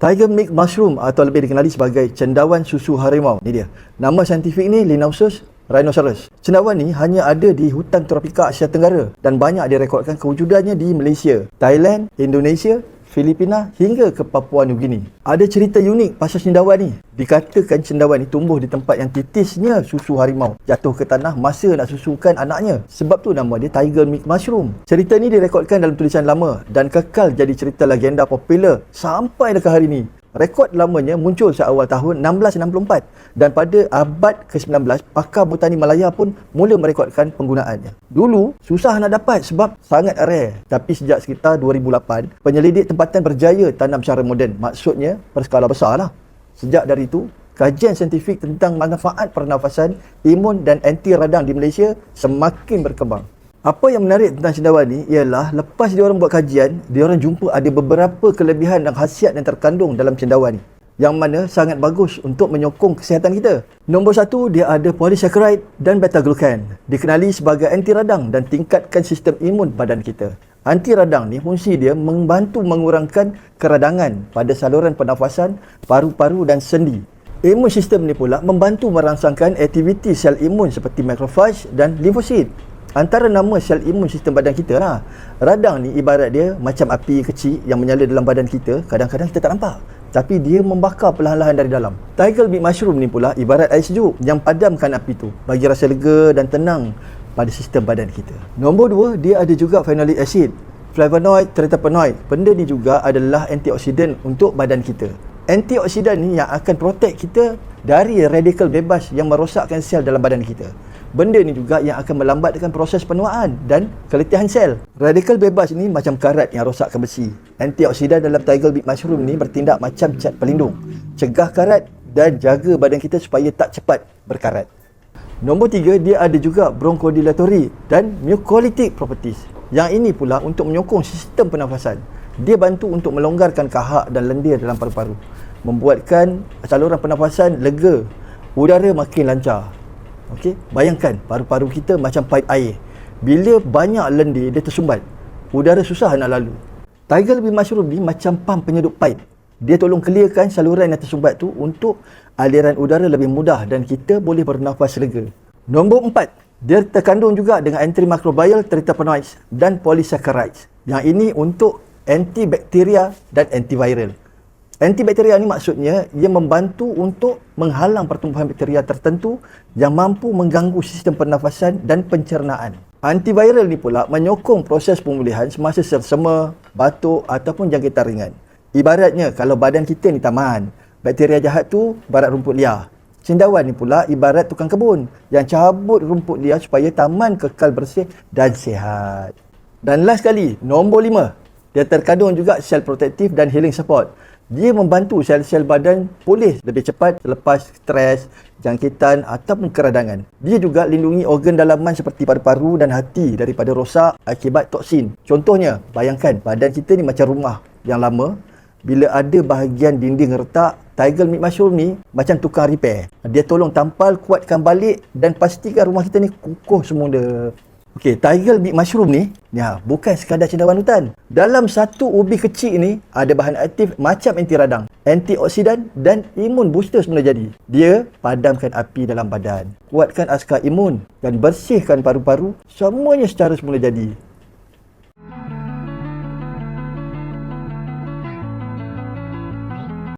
Tiger milk mushroom atau lebih dikenali sebagai cendawan susu harimau. Ni dia. Nama saintifik ni Linausus rhinoceros. Cendawan ni hanya ada di hutan tropika Asia Tenggara dan banyak direkodkan kewujudannya di Malaysia, Thailand, Indonesia, Filipina hingga ke Papua New Guinea. Ada cerita unik pasal cendawan ni. Dikatakan cendawan ni tumbuh di tempat yang titisnya susu harimau jatuh ke tanah masa nak susukan anaknya. Sebab tu nama dia Tiger Milk Mushroom. Cerita ni direkodkan dalam tulisan lama dan kekal jadi cerita legenda popular sampai dekat hari ni. Rekod lamanya muncul seawal tahun 1664 dan pada abad ke-19 pakar botani Malaya pun mula merekodkan penggunaannya. Dulu susah nak dapat sebab sangat rare tapi sejak sekitar 2008 penyelidik tempatan berjaya tanam secara moden maksudnya berskala besar lah. Sejak dari itu kajian saintifik tentang manfaat pernafasan, imun dan anti radang di Malaysia semakin berkembang. Apa yang menarik tentang cendawan ni ialah lepas dia orang buat kajian, dia orang jumpa ada beberapa kelebihan dan khasiat yang terkandung dalam cendawan ni. Yang mana sangat bagus untuk menyokong kesihatan kita. Nombor satu, dia ada polysaccharide dan beta-glucan. Dikenali sebagai anti radang dan tingkatkan sistem imun badan kita. Anti radang ni fungsi dia membantu mengurangkan keradangan pada saluran pernafasan, paru-paru dan sendi. Imun sistem ni pula membantu merangsangkan aktiviti sel imun seperti macrophage dan limfosit antara nama sel imun sistem badan kita lah. Radang ni ibarat dia macam api kecil yang menyala dalam badan kita. Kadang-kadang kita tak nampak. Tapi dia membakar perlahan-lahan dari dalam. Tiger Big Mushroom ni pula ibarat air sejuk yang padamkan api tu. Bagi rasa lega dan tenang pada sistem badan kita. Nombor dua, dia ada juga phenolic acid. Flavonoid, terpenoid. Benda ni juga adalah antioksidan untuk badan kita. Antioksidan ni yang akan protect kita dari radikal bebas yang merosakkan sel dalam badan kita. Benda ni juga yang akan melambatkan proses penuaan dan keletihan sel. Radikal bebas ni macam karat yang rosakkan besi. Antioksidan dalam Tiger Big Mushroom ni bertindak macam cat pelindung. Cegah karat dan jaga badan kita supaya tak cepat berkarat. Nombor tiga, dia ada juga bronchodilatory dan mucolytic properties. Yang ini pula untuk menyokong sistem pernafasan. Dia bantu untuk melonggarkan kahak dan lendir dalam paru-paru. Membuatkan saluran pernafasan lega. Udara makin lancar. Okey, bayangkan paru-paru kita macam paip air. Bila banyak lendir dia tersumbat. Udara susah nak lalu. Tiger lebih mushroom ni macam pam penyedup paip. Dia tolong clearkan saluran yang tersumbat tu untuk aliran udara lebih mudah dan kita boleh bernafas lega. Nombor empat, dia terkandung juga dengan antimicrobial terpenoids dan polysaccharides. Yang ini untuk antibakteria dan antiviral. Antibakteria ni maksudnya ia membantu untuk menghalang pertumbuhan bakteria tertentu yang mampu mengganggu sistem pernafasan dan pencernaan. Antiviral ni pula menyokong proses pemulihan semasa sersema, batuk ataupun jangkitan ringan. Ibaratnya kalau badan kita ni taman, bakteria jahat tu barat rumput liar. Cendawan ni pula ibarat tukang kebun yang cabut rumput liar supaya taman kekal bersih dan sihat. Dan last sekali, nombor lima. Dia terkandung juga sel protektif dan healing support dia membantu sel-sel badan pulih lebih cepat selepas stres, jangkitan ataupun keradangan. Dia juga lindungi organ dalaman seperti paru-paru dan hati daripada rosak akibat toksin. Contohnya, bayangkan badan kita ni macam rumah yang lama. Bila ada bahagian dinding retak, Tiger Meat Mushroom ni macam tukang repair. Dia tolong tampal, kuatkan balik dan pastikan rumah kita ni kukuh semula. Okey, tiger big mushroom ni, ya, bukan sekadar cendawan hutan. Dalam satu ubi kecil ni, ada bahan aktif macam anti radang, antioksidan dan imun booster semula jadi. Dia padamkan api dalam badan, kuatkan askar imun dan bersihkan paru-paru, semuanya secara semula jadi.